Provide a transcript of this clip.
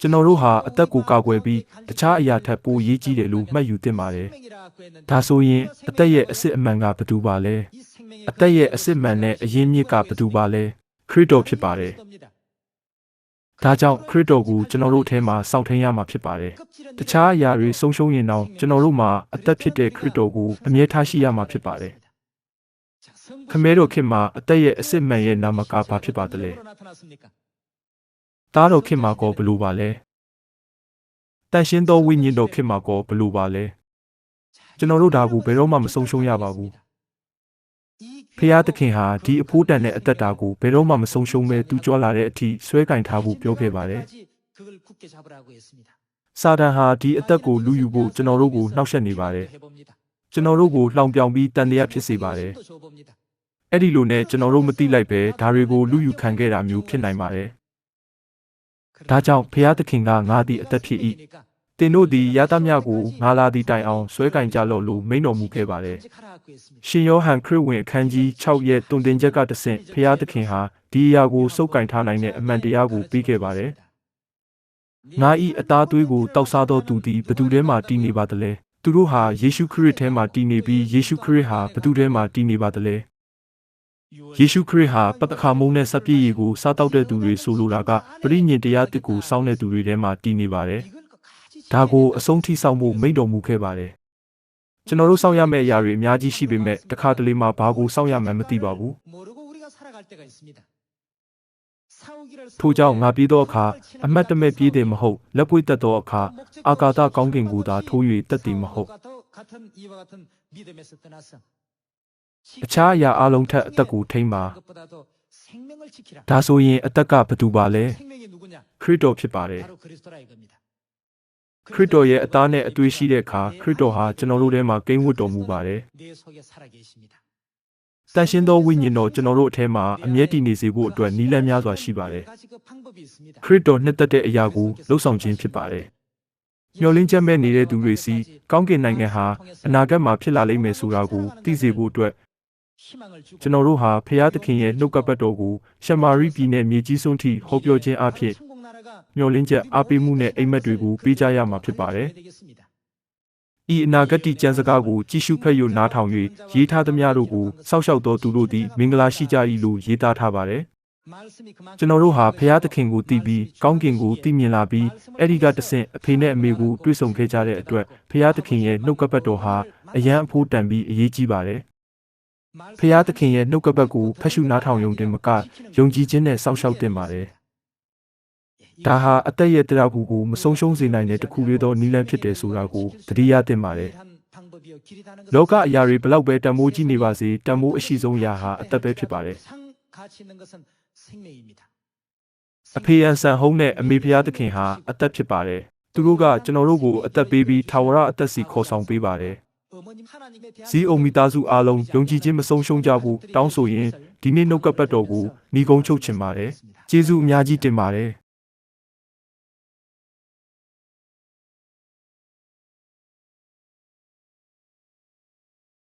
ကျွန်တော်တို့ဟာအသက်ကိုကာကွယ်ပြီးတခြားအရာထက်ပိုရေးကြီးတယ်လို့မှတ်ယူသင့်ပါတယ်ဒါဆိုရင်အသက်ရဲ့အစစ်အမှန်ကဘယ်သူပါလဲအသက်ရဲ့အစစ်မှန်နဲ့အရင်းမြစ်ကဘယ်သူပါလဲခရစ်တော်ဖြစ်ပါတယ်ဒါကြောင့်ခရစ်တော်ကိုကျွန်တော်တို့အထဲမှာစောင့်ထိန်ရမှာဖြစ်ပါတယ်တခြားအရာတွေဆုံးရှုံးရင်တော့ကျွန်တော်တို့မှာအသက်ဖြစ်တဲ့ခရစ်တော်ကိုအမြဲထားရှိရမှာဖြစ်ပါတယ်ခမဲတော်ခင်မှာအသက်ရဲ့အစစ်မှန်ရဲ့နာမကဘာဖြစ်ပါသလဲ သားတော်ခင်မှာကောဘယ်လိုပါလဲတန်ရှင်းသောဝိညာဉ်တော်ခင်မှာကောဘယ်လိုပါလဲကျွန်တော်တို့ဒါကိုဘယ်တော့မှမဆုံးရှုံးရပါဘူးဖျားသခင်ဟာဒီအဖိုးတန်တဲ့အသက်တာကိုဘယ်တော့မှမဆုံးရှုံးပဲသူကြွလာတဲ့အထိဆွဲကင်ထားဖို့ပြောခဲ့ပါတယ်စာတန်ဟာဒီအသက်ကိုလူယူဖို့ကျွန်တော်တို့ကိုနှောက်ယှက်နေပါတယ်ကျွန်တော်တို့ကိုလှောင်ပြောင်ပြီးတန်တရားဖြစ်စေပါတယ်အဲ့ဒီလိုနဲ့ကျွန်တော်တို့မသိလိုက်ပဲဒါတွေကိုလူယူခံခဲ့တာမျိုးဖြစ်နိုင်ပါတယ် ဒါကြောင့်ဖျားသခင်ကငါသည်အသက်ဖြစ်၏တင်တို့သည်ရသမျှကိုငါလာသည့်တိုင်အောင်ဆွဲကင်ကြလော့လို့မိန့်တော်မူခဲ့ပါတယ်ရှင်ယောဟန်ခရစ်ဝင်အခန်းကြီး6ရဲ့တုန်တင်ချက်ကတဆင့်ဖျားသခင်ဟာဒီအရာကိုစုပ်ကင်ထားနိုင်တဲ့အမှန်တရားကိုပြီးခဲ့ပါတယ်ငါဤအသားသွေးကိုတောက်စားသောသူသည်ဘသူထဲမှတည်နေပါသလဲသူတို့ဟာယေရှုခရစ်ထဲမှာတည်နေပြီးယေရှုခရစ်ဟာဘသူထဲမှာတည်နေပါသလဲ ယေရှုခရစ်ဟာပတခါမုန်းတဲ့စပြည့်ရည်ကိုစားတောက်တဲ့သူတွေဆိုလိုတာကပရိညင်တရားတစ်ကိုစောင်းတဲ့သူတွေထဲမှာတည်နေပါတယ်။ဒါကိုအဆုံးထိစောင့်ဖို့မိန့်တော်မူခဲ့ပါတယ်။ကျွန်တော်တို့စောင့်ရမယ့်အရာတွေအများကြီးရှိပေမဲ့တခါတလေမှာဘာကိုစောင့်ရမှန်းမသိပါဘူး။ထို့ကြောင့်ငါပြေးသောအခါအမတ်တမဲ့ပြေးတယ်မဟုတ်လက်ပွေတက်သောအခါအာကာသကောင်းကင်ကိုသာထိုး၍တက်တယ်မဟုတ်။ ။တခြားအရာအလုံးထက်အသက်ကိုထိမ့်ပါ။ဒါဆိုရင် အသက်ကဘသူပါလဲ။ခရစ်တော်ဖြစ်ပါတယ်။ခရစ်တော်ရဲ့အသားနဲ့အသွေးရှိတဲ့အခါခရစ်တော်ဟာကျွန်တော်တို့ထဲမှာကိန်းဝတ်တော်မူပါတယ်။တန်ရှင်သောဝိညာဉ်တော်ကျွန်တော်တို့အထဲမှာအမြဲတည်နေစေဖို့အတွက်နည်းလမ်းများစွာရှိပါတယ်။ခရစ်တော်နှစ်သက်တဲ့အရာကိုလှုပ်ဆောင်ခြင်းဖြစ်ပါတယ်။မျောလင်းချက်မဲ့နေတဲ့သူတွေစီကောင်းကင်နိုင်ငံဟာအနာဂတ်မှာဖြစ်လာလိမ့်မယ်ဆိုတာကိုသိစေဖို့အတွက် ကျွန်တော်တို့ဟာဖျားသခင်ရဲ့နှုတ်ကပတ်တော်ကိုရှမာရိပြည်နယ်မြေကြီးစွန်းထိဟောပြောခြင်းအဖြစ်မျှော်လင့်ချက်အားပေးမှုနဲ့အိမ်မက်တွေကိုပေးကြရမှာဖြစ်ပါတယ်။ဤအနာဂတ်ကျမ်းစကားကိုကြည့်ရှုဖက်ယူနားထောင်၍ရေးထားသမျှတို့ကိုစောက်ရှောက်တော်သူတို့သည်မင်္ဂလာရှိကြ၏လို့ရေးသားထားပါတယ်။ကျွန်တော်တို့ဟာဖျားသခင်ကိုတည်ပြီးကောင်းကင်ကိုတည်မြင်လာပြီးအဲဒီကတဆင့်အဖေနဲ့အမေကိုတွေ့ဆုံခဲ့ကြတဲ့အတွက်ဖျားသခင်ရဲ့နှုတ်ကပတ်တော်ဟာအယံအဖိုးတန်ပြီးအရေးကြီးပါတယ်။ ဖျားသခင်ရဲ့နှုတ်ကပတ်ကိုဖတ်ရှုနားထောင်ယုံတင်မကယုံကြည်ခြင်းနဲ့စောင့်ရှောက်တင်ပါတယ်။ဒါဟာအသက်ရဲ့တရားဟုကိုမဆုံးရှုံးစေနိုင်တဲ့တခုလေးသောနည်းလမ်းဖြစ်တယ်ဆိုတာကိုသတိရတင်ပါတယ်။လောကအရာတွေဘလောက်ပဲတန်မိုးကြီးနေပါစေတန်မိုးအရှိဆုံးရာဟာအသက်ပဲဖြစ်ပါတယ်။အဖေယံဆန်ဟုံးနဲ့အမေဖျားသခင်ဟာအသက်ဖြစ်ပါတယ်။သူတို့ကကျွန်တော်တို့ကိုအသက်ပေးပြီးထာဝရအသက်စီခေါ်ဆောင်ပေးပါတယ်။ ဇီးအုံမိသားစုအားလုံးယုံကြည်ခြင်းမဆုံးရှုံးကြဘူးတောင်းဆိုရင်ဒီနေ့နှုတ်ကပတ်တော်ကိုမိကုံးချုပ်ချင်ပါတယ်။ကျေးဇူးအများကြီးတင်ပါတယ်။